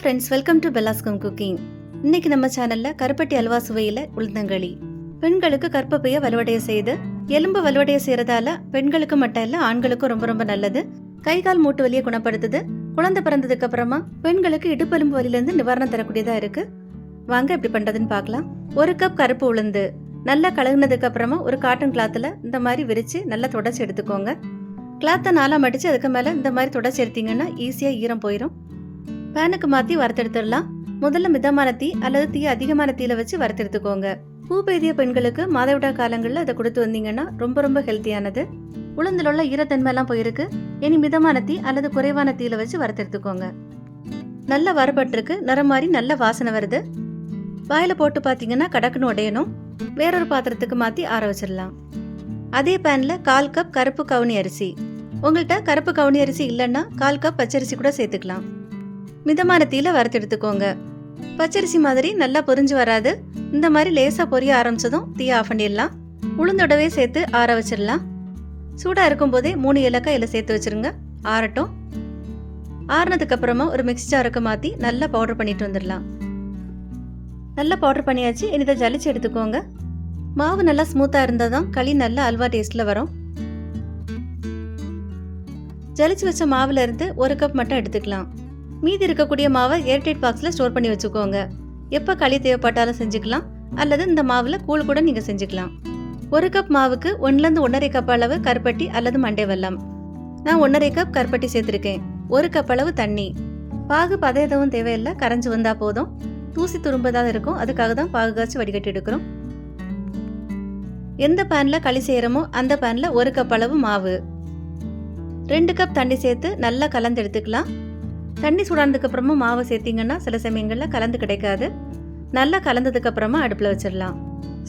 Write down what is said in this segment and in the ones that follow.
Friends welcome to பெல்லாஸ்கம் cooking இன்னைக்கு நம்ம சேனல்ல கருப்பட்டி அல்வா சுவையில உளுந்தங்களி. பெண்களுக்கு கற்பப்பைய வலுவடைய செய்து எலும்பு வலுவடைய செய்யறதால பெண்களுக்கு மட்டும் இல்ல ஆண்களுக்கும் ரொம்ப ரொம்ப நல்லது. கை கால் மூட்டு வலியை குணப்படுத்துது. குழந்தை பிறந்ததுக்கு அப்புறமா பெண்களுக்கு இடுப்பெலும்பு வலியிலிருந்து நிவாரணம் தரக்கூடியதா இருக்கு. வாங்க எப்படி பண்றதுன்னு பார்க்கலாம். ஒரு கப் கருப்பு உளுந்து. நல்லா கழுகுனதுக்கு அப்புறமா ஒரு காட்டன் கிளாத்தில் இந்த மாதிரி விரிச்சு நல்லா தொடச்சி எடுத்துக்கோங்க. கிளாத்தை நாலாம் அடிச்சு அதுக்கு மேலே இந்த மாதிரி தொடச்சி எடுத்தீங்கன்னா ஈஸியாக ஈரம் போயிடும் பேனுக்கு மாற்றி வறுத்தெடுத்துடலாம். முதல்ல மிதமான தீ அல்லது தீ அதிகமான தீயில வச்சு வறுத்தெடுத்துக்கோங்க. பூ பெய்திய பெண்களுக்கு மாதவிடா காலங்களில் அதை கொடுத்து வந்தீங்கன்னா ரொம்ப ரொம்ப ஹெல்த்தியானது. உளுந்தில் உள்ள ஈரத்தன்மையெல்லாம் போயிருக்கு. இனி மிதமான தீ அல்லது குறைவான தீயில வச்சு வறுத்தெடுத்துக்கோங்க. நல்ல வரப்பட்டிருக்கு நிறம் மாதிரி நல்ல வாசனை வருது. வாயில போட்டு பார்த்தீங்கன்னா கடக்குன்னு உடையணும். வேறொரு பாத்திரத்துக்கு மாற்றி ஆற வச்சிடலாம். அதே பேனில் கால் கப் கருப்பு கவுனி அரிசி. உங்கள்கிட்ட கருப்பு கவுனி அரிசி இல்லைன்னா கால் கப் பச்சரிசி கூட சேர்த்துக்கலாம். மிதமான தீயில வறுத்து எடுத்துக்கோங்க பச்சரிசி மாதிரி நல்லா பொரிஞ்சு வராது. இந்த மாதிரி லேசாக பொரிய ஆரம்பிச்சதும் தீயை ஆஃப் பண்ணிடலாம். உளுந்தோடவே சேர்த்து ஆற வச்சிடலாம். சூடாக இருக்கும்போதே மூணு ஏலக்காய் இதில் சேர்த்து வச்சிருங்க. ஆறட்டும். ஆறுனதுக்கு அப்புறமா ஒரு மிக்ஸி ஜாருக்கு மாற்றி நல்லா பவுடர் பண்ணிட்டு வந்துடலாம். நல்லா பவுடர் பண்ணியாச்சு. இனி இதை ஜலிச்சு எடுத்துக்கோங்க. மாவு நல்லா ஸ்மூத்தாக இருந்தால் தான் களி நல்லா அல்வா டேஸ்ட்டில் வரும். ஜலிச்சு வச்ச மாவுல இருந்து ஒரு கப் மட்டும் எடுத்துக்கலாம். மீதி இருக்கக்கூடிய மாவை ஏர்டைட் பாக்ஸில் ஸ்டோர் பண்ணி வச்சுக்கோங்க. எப்போ களி தேவைப்பட்டாலும் செஞ்சுக்கலாம். அல்லது இந்த மாவில் கூழ் கூட நீங்கள் செஞ்சுக்கலாம். ஒரு கப் மாவுக்கு ஒன்றுலேருந்து ஒன்றரை கப் அளவு கருப்பட்டி அல்லது மண்டை வெல்லம். நான் ஒன்றரை கப் கருப்பட்டி சேர்த்துருக்கேன். ஒரு கப் அளவு தண்ணி. பாகு பத எதுவும் தேவையில்லை. கரைஞ்சு வந்தால் போதும். தூசி துரும்பதாக இருக்கும். அதுக்காக தான் பாகு காய்ச்சி வடிகட்டி எடுக்கிறோம். எந்த பேனில் களி செய்கிறோமோ அந்த பேனில் ஒரு கப் அளவு மாவு. ரெண்டு கப் தண்ணி சேர்த்து நல்லா கலந்து எடுத்துக்கலாம். தண்ணி சூடானதுக்கு அப்புறமா மாவு சேர்த்தீங்கன்னா சில சமயங்களில் கலந்து கிடைக்காது. நல்லா கலந்ததுக்கு அப்புறமா அடுப்பில் வச்சிடலாம்.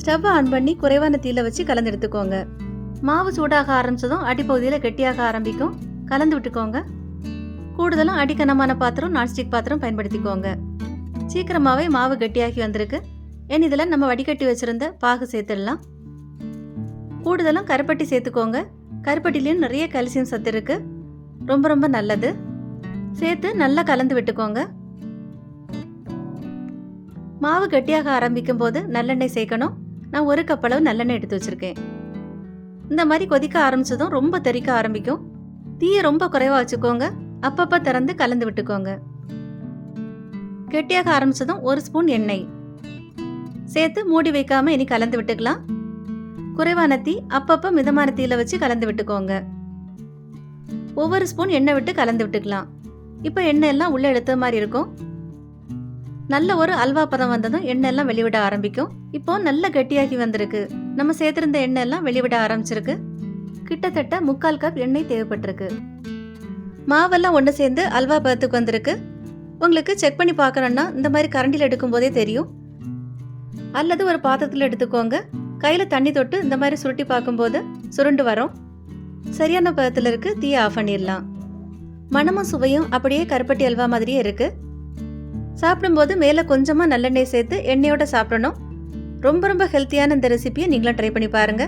ஸ்டவ்வை ஆன் பண்ணி குறைவான தீயில வச்சு கலந்து எடுத்துக்கோங்க. மாவு சூடாக ஆரம்பிச்சதும் அடிப்பகுதியில் கெட்டியாக ஆரம்பிக்கும். கலந்து விட்டுக்கோங்க. கூடுதலும் அடிக்கனமான பாத்திரம் நான்ஸ்டிக் பாத்திரம் பயன்படுத்திக்கோங்க. சீக்கிரமாகவே மாவு கெட்டியாகி வந்திருக்கு. ஏன் இதில் நம்ம வடிகட்டி வச்சிருந்த பாகு சேர்த்துடலாம். கூடுதலும் கருப்பட்டி சேர்த்துக்கோங்க. கருப்பட்டிலையும் நிறைய கல்சியம் சத்து இருக்கு. ரொம்ப ரொம்ப நல்லது. சேர்த்து நல்லா கலந்து விட்டுக்கோங்க. மாவு கட்டியாக ஆரம்பிக்கும் போது நல்லெண்ணெய் சேர்க்கணும். நான் ஒரு கப் அளவு நல்லெண்ணெய் எடுத்து வச்சிருக்கேன். இந்த மாதிரி கொதிக்க ஆரம்பிச்சதும் ரொம்ப தெறிக்க ஆரம்பிக்கும். தீயை ரொம்ப குறைவா வச்சுக்கோங்க. அப்பப்ப திறந்து கலந்து விட்டுக்கோங்க. கெட்டியாக ஆரம்பிச்சதும் ஒரு ஸ்பூன் எண்ணெய். சேர்த்து மூடி வைக்காம இனி கலந்து விட்டுக்கலாம். குறைவான தீ அப்பப்ப மிதமான தீயில வச்சு கலந்து விட்டுக்கோங்க. ஒவ்வொரு ஸ்பூன் எண்ணெய் விட்டு கலந்து விட்டுக்கலாம். இப்போ எண்ணெய் எல்லாம் உள்ள எடுத்த மாதிரி இருக்கும். நல்ல ஒரு அல்வா பதம் வந்ததும் எண்ணெய் எல்லாம் வெளிவிட ஆரம்பிக்கும். இப்போ நல்ல கெட்டியாகி வந்திருக்கு. நம்ம சேர்த்திருந்த எண்ணெய் எல்லாம் வெளிவிட ஆரம்பிச்சிருக்கு. கிட்டத்தட்ட முக்கால் கப் எண்ணெய் தேவைப்பட்டிருக்கு. மாவெல்லாம் ஒன்று சேர்ந்து அல்வா பதத்துக்கு வந்திருக்கு. உங்களுக்கு செக் பண்ணி பார்க்கணும்னா இந்த மாதிரி கரண்டியில் எடுக்கும் போதே தெரியும். அல்லது ஒரு பாத்திரத்தில் எடுத்துக்கோங்க. கையில் தண்ணி தொட்டு இந்த மாதிரி சுருட்டி பார்க்கும்போது சுருண்டு வரும். சரியான பதத்தில் இருக்கு தீயை ஆஃப் பண்ணிடலாம். மணமும் சுவையும் அப்படியே கருப்பட்டி அல்வா மாதிரியே இருக்கு. சாப்பிடும்போது மேலே கொஞ்சமாக நல்லெண்ணெய் சேர்த்து எண்ணெயோட சாப்பிடணும். ரொம்ப ரொம்ப ஹெல்த்தியான இந்த ரெசிபியை நீங்களும் ட்ரை பண்ணி பாருங்க.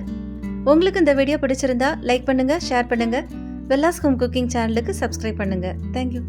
உங்களுக்கு இந்த வீடியோ பிடிச்சிருந்தா லைக் பண்ணுங்க ஷேர் பண்ணுங்க. வெல்லாஸ்கம் குக்கிங் சேனலுக்கு சப்ஸ்கிரைப் பண்ணுங்க. Thank you